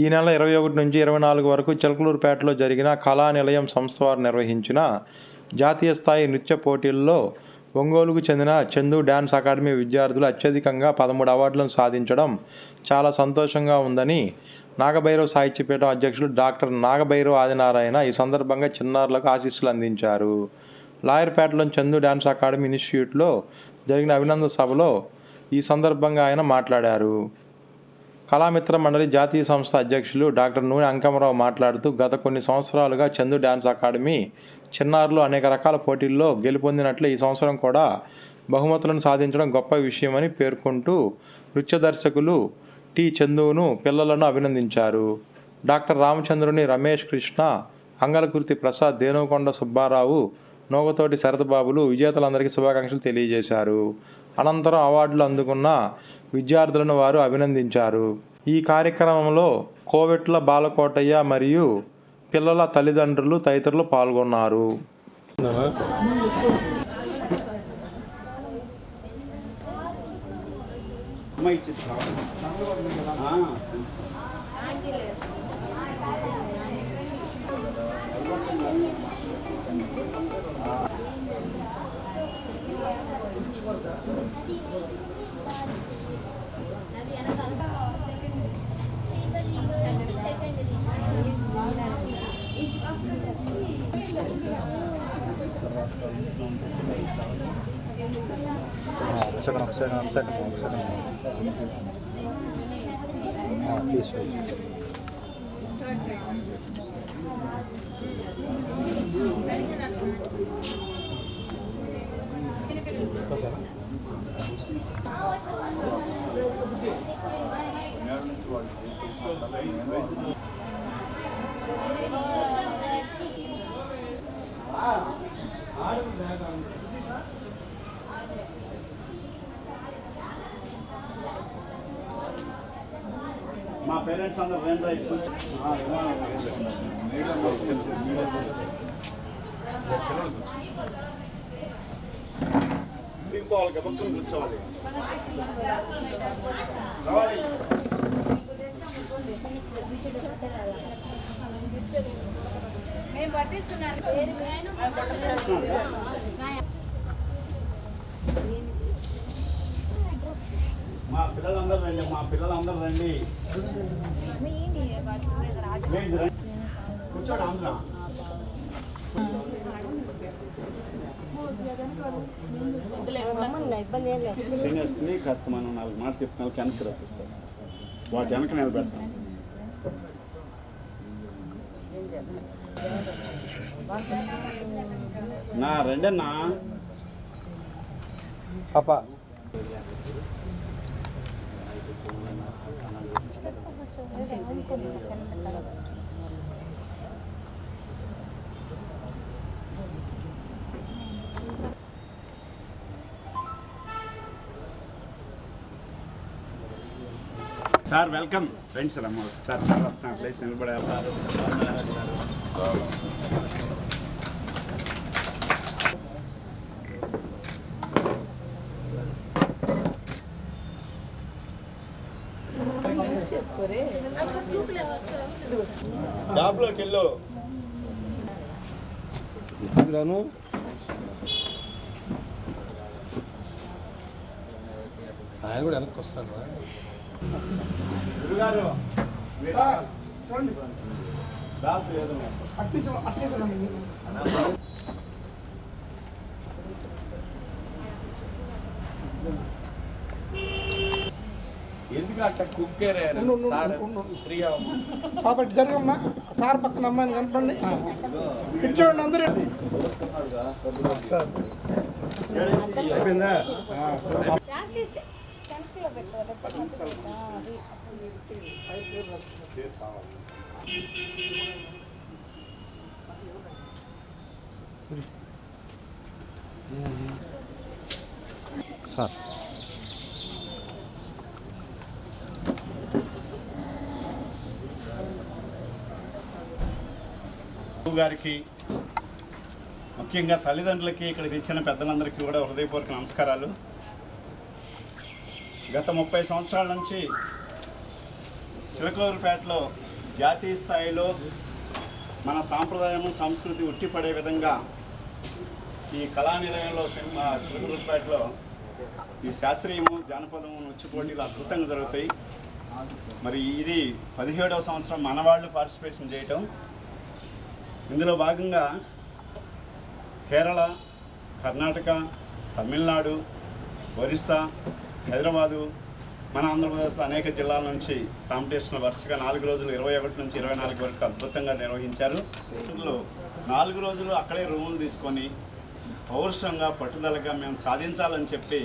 ఈ నెల ఇరవై ఒకటి నుంచి ఇరవై నాలుగు వరకు చిలకలూరుపేటలో జరిగిన కళా నిలయం సంస్థ వారు నిర్వహించిన జాతీయ స్థాయి నృత్య పోటీల్లో ఒంగోలుకు చెందిన చందు డ్యాన్స్ అకాడమీ విద్యార్థులు అత్యధికంగా పదమూడు అవార్డులను సాధించడం చాలా సంతోషంగా ఉందని నాగభైరవ సాహిత్యపీఠం అధ్యక్షులు డాక్టర్ నాగభైరవ ఆదినారాయణ ఈ సందర్భంగా చిన్నారులకు ఆశీస్సులు అందించారు. లాయర్పేటలోని చందు డ్యాన్స్ అకాడమీ ఇన్స్టిట్యూట్లో జరిగిన అభినందన సభలో ఈ సందర్భంగా ఆయన మాట్లాడారు. కళామిత్ర మండలి జాతీయ సంస్థ అధ్యక్షులు డాక్టర్ నూనె అంకమరావు మాట్లాడుతూ గత కొన్ని సంవత్సరాలుగా చందు డ్యాన్స్ అకాడమీ చిన్నారులు అనేక రకాల పోటీల్లో గెలుపొందినట్లు ఈ సంవత్సరం కూడా బహుమతులను సాధించడం గొప్ప విషయమని పేర్కొంటూ నృత్య దర్శకులు టి చందువును పిల్లలను అభినందించారు. డాక్టర్ రామచంద్రుని రమేష్ కృష్ణ అంగలకుర్తి ప్రసాద్ దేనుకొండ సుబ్బారావు నోగతోటి శరతబాబులు విజేతలందరికీ శుభాకాంక్షలు తెలియజేశారు. అనంతరం అవార్డులు అందుకున్న విద్యార్థులను వారు అభినందించారు. ఈ కార్యక్రమంలో కోవెట్ల బాలకోటయ్య మరియు పిల్లల తల్లిదండ్రులు తదితరులు పాల్గొన్నారు. అమ్మ second, half second, half second, half second. Ah, please wait. Okay. Parents అందరూ రెండు పక్కన కూర్చోవాలి రావాలి మేము పట్టిస్తున్నాను మా పిల్లలందరూ రండి మా పిల్లలందరూ రండి. ప్లీజ్ రండి. కూర్చోండి ఆంధ్ర. ఇబ్బంది ఏం లేదు సీనియర్స్ని కాస్త మనం నాలుగు మాట చెప్పిన వాళ్ళకి వెనక్కి రప్పిస్తాం. వాటి వెనక నిలబెడతాం. నా రండి అన్నా Papa. సార్ వెల్కమ్ రండి సార్ అమ్మ సార్ సార్ వస్తాం ప్లేస్ నిలబడారు సార్ వెళ్ళు. ఇలాను ఆయన కూడా వెనక్కి వస్తాడు రా. గురుగారు మీరు దాసు ఏదో కాబట్టి జరగమ్మా. సార్ పక్కన అమ్మాయిని కనపండి చూడండి అందరూ సార్. గారికి ముఖ్యంగా తల్లిదండ్రులకి ఇక్కడ ఇచ్చిన పెద్దలందరికీ కూడా హృదయపూర్వక నమస్కారాలు. గత ముప్పై సంవత్సరాల నుంచి చిలకలూరుపేటలో జాతీయ స్థాయిలో మన సాంప్రదాయం సంస్కృతి ఉట్టిపడే విధంగా ఈ కళా నిలయంలో ఈ శాస్త్రీయము జానపదము నృత్య పోటీలు అద్భుతంగా జరుగుతాయి. మరి ఇది పదిహేడవ సంవత్సరం మనవాళ్ళు పార్టిసిపేషన్ చేయటం. ఇందులో భాగంగా కేరళ కర్ణాటక తమిళనాడు ఒరిస్సా హైదరాబాదు మన ఆంధ్రప్రదేశ్లో అనేక జిల్లాల నుంచి కాంపిటీషన్ వరుసగా నాలుగు రోజులు ఇరవై ఒకటి నుంచి ఇరవై నాలుగు వరకు అద్భుతంగా నిర్వహించారు. ఇందులో నాలుగు రోజులు అక్కడే రూములు తీసుకొని పౌరుషంగా పట్టుదలగా మేము సాధించాలని చెప్పి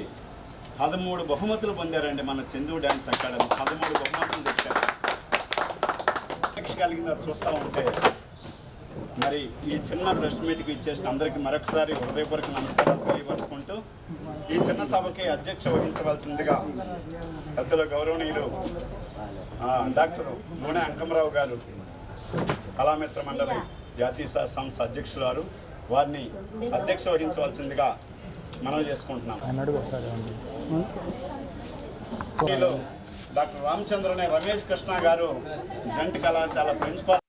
పదమూడు బహుమతులు పొందారండి మన సింధు డ్యాన్స్ అకాడమీ. పదమూడు బహుమతులు తెచ్చారు. కలిగిందా చూస్తూ ఉంటే మరి ఈ చిన్న ప్రెస్ మీట్కి ఇచ్చేసిన అందరికీ మరొకసారి హృదయపూర్వక నమస్కారాలు తెలియపరుచుకుంటూ ఈ చిన్న సభకి అధ్యక్ష వహించవలసిందిగా పెద్దల గౌరవనీయులు డాక్టర్ నూనె అంకమరావు గారు కళామిత్ర మండలి జాతీయ సంస్థ అధ్యక్షులు వారు వారిని అధ్యక్ష వహించవలసిందిగా మనం చేసుకుంటున్నాం. డాక్టర్ రామచంద్రనే రమేష్ కృష్ణ గారు జంట్ కళాశాల ప్రిన్సిపాల్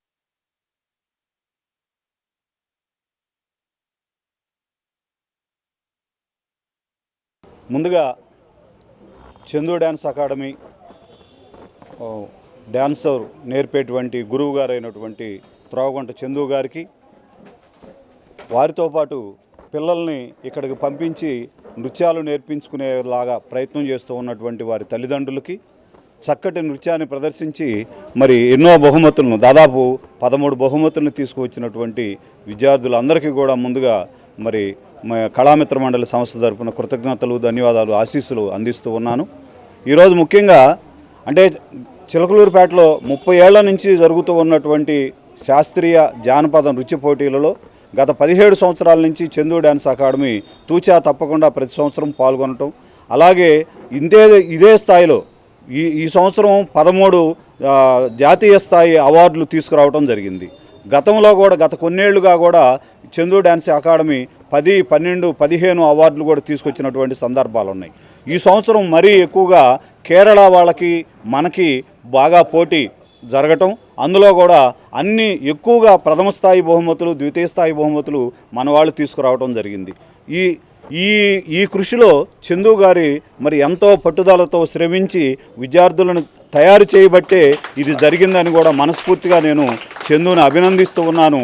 ముందుగా చందు డ్యాన్స్ అకాడమీ డ్యాన్సర్ నేర్పేటువంటి గురువు గారైనటువంటి ప్రావగంట చందు గారికి వారితో పాటు పిల్లల్ని ఇక్కడికి పంపించి నృత్యాలు నేర్పించుకునేలాగా ప్రయత్నం చేస్తూ ఉన్నటువంటి వారి తల్లిదండ్రులకి చక్కటి నృత్యాన్ని ప్రదర్శించి మరి ఎన్నో బహుమతులను దాదాపు పదమూడు బహుమతులను తీసుకువచ్చినటువంటి విద్యార్థులందరికీ కూడా ముందుగా మరి మా కళామిత్ర మండలి సంస్థ తరపున కృతజ్ఞతలు ధన్యవాదాలు ఆశీస్సులు అందిస్తూ ఉన్నాను. ఈరోజు ముఖ్యంగా అంటే చిలకలూరుపేటలో ముప్పై ఏళ్ళ నుంచి జరుగుతూ ఉన్నటువంటి శాస్త్రీయ జానపద నృత్య పోటీలలో గత పదిహేడు సంవత్సరాల నుంచి చందు డ్యాన్స్ అకాడమీ తూచా తప్పకుండా ప్రతి సంవత్సరం పాల్గొనటం. అలాగే ఇంతే ఇదే స్థాయిలో ఈ ఈ సంవత్సరం పదమూడు జాతీయ స్థాయి అవార్డులు తీసుకురావడం జరిగింది. గతంలో కూడా గత కొన్నేళ్ళుగా కూడా చందు డ్యాన్స్ అకాడమీ పది పన్నెండు పదిహేను అవార్డులు కూడా తీసుకొచ్చినటువంటి సందర్భాలు ఉన్నాయి ఈ సంవత్సరం మరీ ఎక్కువగా కేరళ వాళ్ళకి మనకి బాగా పోటీ జరగటం అందులో కూడా అన్ని ఎక్కువగా ప్రథమ స్థాయి బహుమతులు ద్వితీయ స్థాయి బహుమతులు మన వాళ్ళు తీసుకురావడం జరిగింది. ఈ ఈ ఈ కృషిలో చందు గారి మరి ఎంతో పట్టుదలతో శ్రమించి విద్యార్థులను తయారు చేయబట్టే ఇది జరిగిందని కూడా మనస్ఫూర్తిగా నేను చందుని అభినందిస్తూ ఉన్నాను.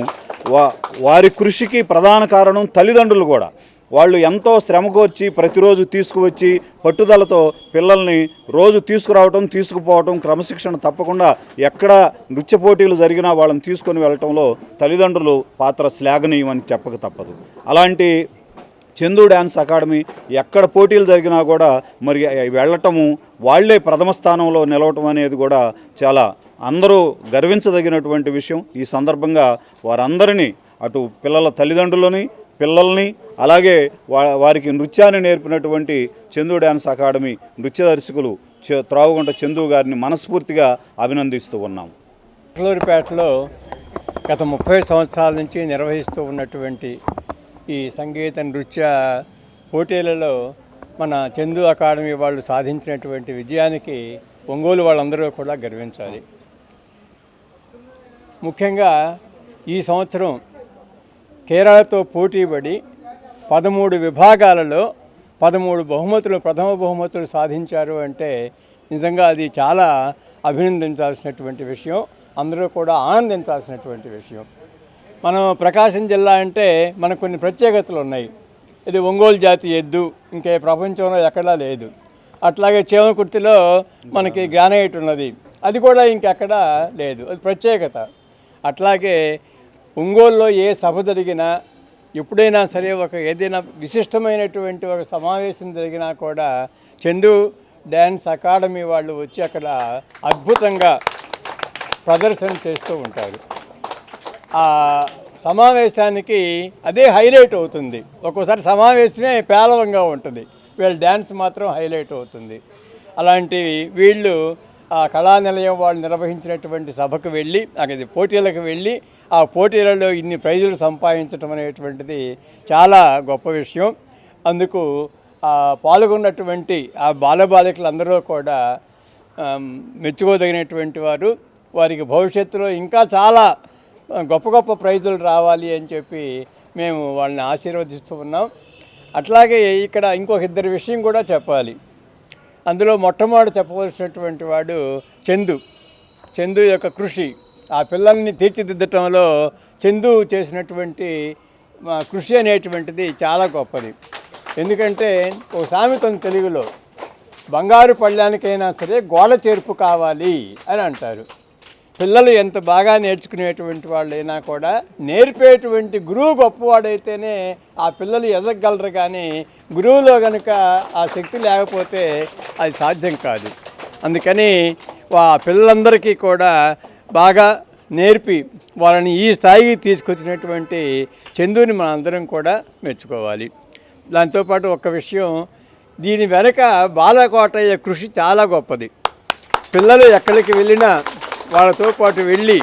వా వారి కృషికి ప్రధాన కారణం తల్లిదండ్రులు కూడా. వాళ్ళు ఎంతో శ్రమకొచ్చి ప్రతిరోజు తీసుకువచ్చి పట్టుదలతో పిల్లల్ని రోజు తీసుకురావటం తీసుకుపోవటం క్రమశిక్షణ తప్పకుండా ఎక్కడ నృత్య పోటీలు జరిగినా వాళ్ళని తీసుకొని వెళ్ళటంలో తల్లిదండ్రులు పాత్ర శ్లాఘనీయమని చెప్పక తప్పదు. అలాంటి చందు డ్యాన్స్ అకాడమీ ఎక్కడ పోటీలు జరిగినా కూడా మరి వెళ్ళటము వాళ్ళే ప్రథమ స్థానంలో నిలవటం అనేది కూడా చాలా అందరూ గర్వించదగినటువంటి విషయం. ఈ సందర్భంగా వారందరినీ అటు పిల్లల తల్లిదండ్రులని పిల్లల్ని అలాగే వా వారికి నృత్యాన్ని నేర్పినటువంటి చందు డ్యాన్స్ అకాడమీ నృత్య దర్శకులు చ- త్రావుగుంట చందు గారిని మనస్ఫూర్తిగా అభినందిస్తూ ఉన్నాం. చిలకలూరిపేటలో గత ముప్పై సంవత్సరాల నుంచి నిర్వహిస్తూ ఉన్నటువంటి ఈ సంగీత నృత్య పోటీలలో మన చందు అకాడమీ వాళ్ళు సాధించినటువంటి విజయానికి ఒంగోలు వాళ్ళందరూ కూడా గర్వించాలి. ముఖ్యంగా ఈ సంవత్సరం కేరళతో పోటీపడి పదమూడు విభాగాలలో పదమూడు బహుమతులు ప్రథమ బహుమతులు సాధించారు అంటే నిజంగా అది చాలా అభినందించాల్సినటువంటి విషయం. అందరూ కూడా ఆనందించాల్సినటువంటి విషయం. మనం ప్రకాశం జిల్లా అంటే మనకు కొన్ని ప్రత్యేకతలు ఉన్నాయి. ఇది ఒంగోలు జాతి ఎద్దు ఇంకే ప్రపంచంలో ఎక్కడా లేదు. అట్లాగే చేమకుర్తిలో మనకి గ్రానైట్ ఉన్నది. అది కూడా ఇంకెక్కడా లేదు. అది ప్రత్యేకత. అట్లాగే ఒంగోలులో ఏ సభ జరిగినా ఎప్పుడైనా సరే ఒక ఏదైనా విశిష్టమైనటువంటి ఒక సమావేశం జరిగినా కూడా చందు డ్యాన్స్ అకాడమీ వాళ్ళు వచ్చి అక్కడ అద్భుతంగా ప్రదర్శన చేస్తూ ఉంటారు. ఆ సమావేశానికి అదే హైలైట్ అవుతుంది. ఒక్కోసారి సమావేశమే పేలవంగా ఉంటుంది. వీళ్ళ డ్యాన్స్ మాత్రం హైలైట్ అవుతుంది. అలాంటి వీళ్ళు ఆ కళా నిలయం వాళ్ళు నిర్వహించినటువంటి సభకు వెళ్ళి అది పోటీలకు వెళ్ళి ఆ పోటీలలో ఇన్ని ప్రైజులు సంపాదించడం అనేటువంటిది చాలా గొప్ప విషయం. అందుకు ఆ పాల్గొన్నటువంటి ఆ బాలబాలికలందరూ కూడా మెచ్చుకోదగినటువంటి వారు. వారికి భవిష్యత్తులో ఇంకా చాలా గొప్ప గొప్ప ప్రైజులు రావాలి అని చెప్పి మేము వాళ్ళని ఆశీర్వదిస్తూ ఉన్నాం. అట్లాగే ఇక్కడ ఇంకొక ఇద్దరి విషయం కూడా చెప్పాలి. అందులో మొట్టమొదటి చెప్పవలసినటువంటి వాడు చందు. చందు యొక్క కృషి ఆ పిల్లల్ని తీర్చిదిద్దటంలో చందు చేసినటువంటి కృషి అనేటువంటిది చాలా గొప్పది. ఎందుకంటే ఒక సామెత తెలుగులో బంగారు పళ్ళానికైనా సరే గోడ చేర్పు కావాలి అని అంటారు. పిల్లలు ఎంత బాగా నేర్చుకునేటువంటి వాళ్ళైనా కూడా నేర్పేటువంటి గురువు గొప్పవాడైతేనే ఆ పిల్లలు ఎదగలరు కానీ గురువులో కనుక ఆ శక్తి లేకపోతే అది సాధ్యం కాదు. అందుకని ఆ పిల్లలందరికీ కూడా బాగా నేర్పి వాళ్ళని ఈ స్థాయికి తీసుకొచ్చినటువంటి చందుని మనందరం కూడా మెచ్చుకోవాలి. దాంతోపాటు ఒక విషయం దీని వెనక బాలకోటయ్య కృషి చాలా గొప్పది. పిల్లలు ఎక్కడికి వెళ్ళినా వాళ్ళతో పాటు వెళ్ళి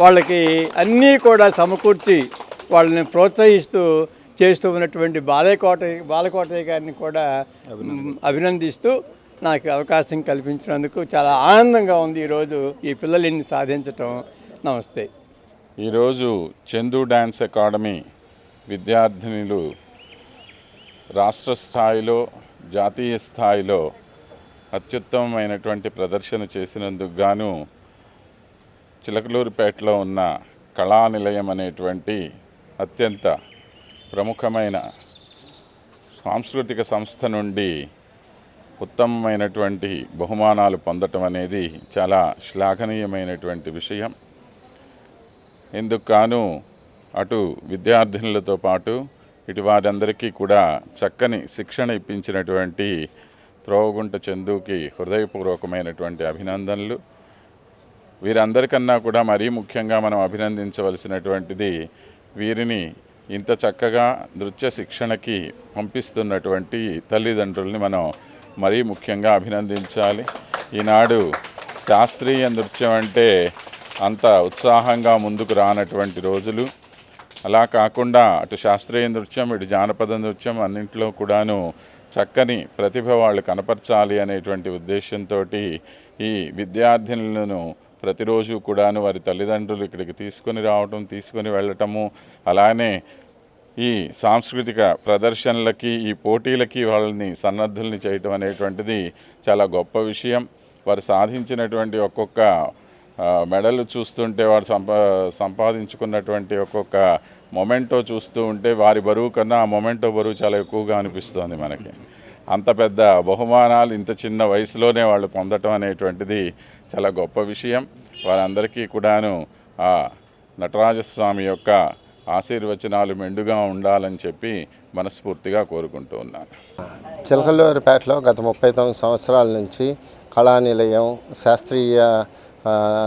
వాళ్ళకి అన్నీ కూడా సమకూర్చి వాళ్ళని ప్రోత్సహిస్తూ చేస్తూ ఉన్నటువంటి బాలకోట బాలకోటయ్య గారిని కూడా అభినందిస్తూ. నాకు అవకాశం కల్పించినందుకు చాలా ఆనందంగా ఉంది ఈరోజు ఈ పిల్లలు ఇన్ని సాధించటం. నమస్తే. ఈరోజు చందు డ్యాన్స్ అకాడమీ విద్యార్థినులు రాష్ట్ర స్థాయిలో జాతీయ స్థాయిలో అత్యుత్తమమైనటువంటి ప్రదర్శన చేసినందుకు గాను చిలకలూరుపేటలో ఉన్న కళానిలయం అనేటువంటి అత్యంత ప్రముఖమైన సాంస్కృతిక సంస్థ నుండి ఉత్తమమైనటువంటి బహుమానాలు పొందటం అనేది చాలా శ్లాఘనీయమైనటువంటి విషయం. ఇందుకు గాను అటు విద్యార్థినులతో పాటు ఇటు వారందరికీ కూడా చక్కని శిక్షణ ఇప్పించినటువంటి త్రోవగుంట చందుకి హృదయపూర్వకమైనటువంటి అభినందనలు. వీరందరికన్నా కూడా మరీ ముఖ్యంగా మనం అభినందించవలసినటువంటిది వీరిని ఇంత చక్కగా నృత్య శిక్షణకి పంపిస్తున్నటువంటి తల్లిదండ్రుల్ని మనం మరీ ముఖ్యంగా అభినందించాలి. ఈనాడు శాస్త్రీయ నృత్యం అంటే అంత ఉత్సాహంగా ముందుకు రానటువంటి రోజులు. అలా కాకుండా అటు శాస్త్రీయ నృత్యం ఇటు జానపద నృత్యం అన్నింటిలో కూడాను చక్కని ప్రతిభ వాళ్ళు కనపరచాలి అనేటువంటి ఉద్దేశంతో ఈ విద్యార్థినులను ప్రతిరోజు కూడాను వారి తల్లిదండ్రులు ఇక్కడికి తీసుకొని రావటం తీసుకొని వెళ్ళటము అలానే ఈ సాంస్కృతిక ప్రదర్శనలకి ఈ పోటీలకి వాళ్ళని సన్నద్ధుల్ని చేయటం అనేటువంటిది చాలా గొప్ప విషయం. వారు సాధించినటువంటి ఒక్కొక్క మెడలు చూస్తుంటే వారు సంపా సంపాదించుకున్నటువంటి ఒక్కొక్క మొమెంటో చూస్తూ ఉంటే వారి బరువు కన్నా ఆ మొమెంటో బరువు చాలా ఎక్కువగా అనిపిస్తుంది మనకి. అంత పెద్ద బహుమానాలు ఇంత చిన్న వయసులోనే వాళ్ళు పొందటం అనేటువంటిది చాలా గొప్ప విషయం. వారందరికీ కూడాను ఆ నటరాజస్వామి యొక్క ఆశీర్వచనాలు మెండుగా ఉండాలని చెప్పి మనస్ఫూర్తిగా కోరుకుంటూ ఉన్నాను. చిలకలూరిపేటలో గత ముప్పై తొమ్మిది సంవత్సరాల నుంచి కళానిలయం శాస్త్రీయ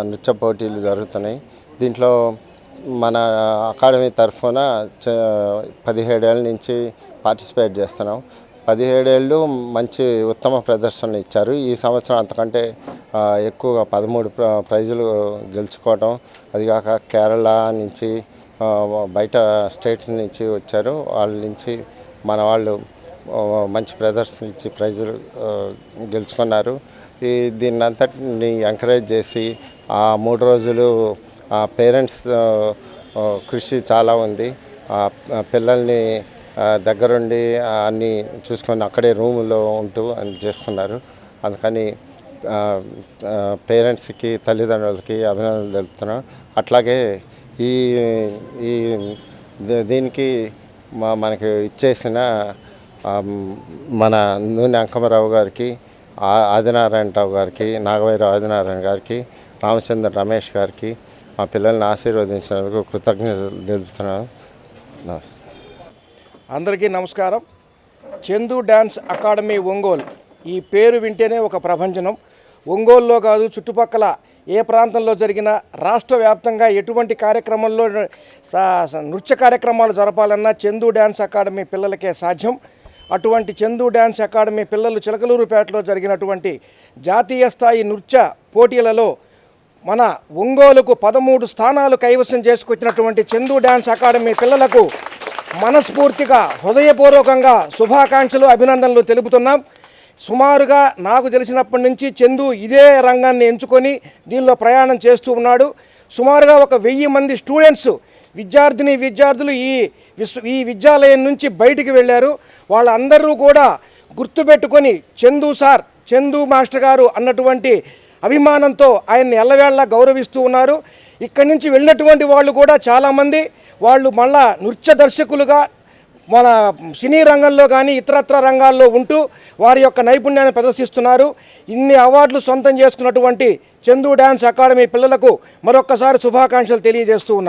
నృత్య పోటీలు జరుగుతున్నాయి. దీంట్లో మన అకాడమీ తరఫున చ- పదిహేడేళ్ళ నుంచి పార్టిసిపేట్ చేస్తున్నాం. పదిహేడేళ్ళు మంచి ఉత్తమ ప్రదర్శనలు ఇచ్చారు. ఈ సంవత్సరం అంతకంటే ఎక్కువగా పదమూడు ప్ర- ప్రైజులు గెలుచుకోవడం అదిగాక కేరళ నుంచి బయట స్టేట్ నుంచి వచ్చారు. వాళ్ళ నుంచి మన వాళ్ళు మంచి ప్రదర్శన ఇచ్చి ప్రైజులు గెలుచుకున్నారు. ఈ దీన్ని అంతటిని ఎంకరేజ్ చేసి ఆ మూడు రోజులు ఆ పేరెంట్స్ కృషి చాలా ఉంది. ఆ పిల్లల్ని దగ్గరుండి అన్నీ చూసుకొని అక్కడే రూములో ఉంటూ అని చేసుకున్నారు అందుకని పేరెంట్స్కి తల్లిదండ్రులకి అభినందనలు తెలుపుతున్నాం. అట్లాగే ఈ ఈ దీనికి మా మనకి ఇచ్చేసిన మన నూనె అంకమరావు గారికి ఆదినారాయణరావు గారికి నాగవైరావు ఆదినారాయణ గారికి రామచంద్ర రమేష్ గారికి మా పిల్లల్ని ఆశీర్వదించినందుకు కృతజ్ఞతలు తెలుపుతున్నాను. నమస్తే. అందరికీ నమస్కారం. Chandu dance academy Ongole. ఈ పేరు వింటేనే ఒక ప్రభంజనం. ఒంగోలులో కాదు చుట్టుపక్కల ఏ ప్రాంతంలో జరిగినా రాష్ట్ర వ్యాప్తంగా ఎటువంటి కార్యక్రమంలో సా- నృత్య కార్యక్రమాలు జరపాలన్నా చందు డ్యాన్స్ అకాడమీ పిల్లలకే సాధ్యం. అటువంటి చందు డ్యాన్స్ అకాడమీ పిల్లలు చిలకలూరుపేటలో జరిగినటువంటి జాతీయ స్థాయి నృత్య పోటీలలో మన ఒంగోలుకు పదమూడు స్థానాలు కైవసం చేసుకొచ్చినటువంటి చందు డ్యాన్స్ అకాడమీ పిల్లలకు మనస్ఫూర్తిగా హృదయపూర్వకంగా శుభాకాంక్షలు అభినందనలు తెలుపుతున్నాం. సుమారుగా నాకు తెలిసినప్పటి నుంచి చందు ఇదే రంగాన్ని ఎంచుకొని దీనిలో ప్రయాణం చేస్తూ ఉన్నాడు. సుమారుగా ఒక వెయ్యి మంది స్టూడెంట్స్ విద్యార్థిని విద్యార్థులు ఈ విశ్వ ఈ విద్యాలయం నుంచి బయటికి వెళ్ళారు. వాళ్ళందరూ కూడా గుర్తుపెట్టుకొని చందు సార్ చందు మాస్టర్ గారు అన్నటువంటి అభిమానంతో ఆయన్ని ఎల్లవేళలా గౌరవిస్తూ ఉన్నారు. ఇక్కడి నుంచి వెళ్ళినటువంటి వాళ్ళు కూడా చాలామంది. వాళ్ళు మళ్ళా నృత్య దర్శకులుగా మన సినీ రంగంలో కానీ ఇతరత్ర రంగాల్లో ఉంటూ వారి యొక్క నైపుణ్యాన్ని ప్రదర్శిస్తున్నారు. ఇన్ని అవార్డులు సొంతం చేసుకున్నటువంటి చందు డ్యాన్స్ అకాడమీ పిల్లలకు మరొక్కసారి శుభాకాంక్షలు తెలియజేస్తూ ఉన్నారు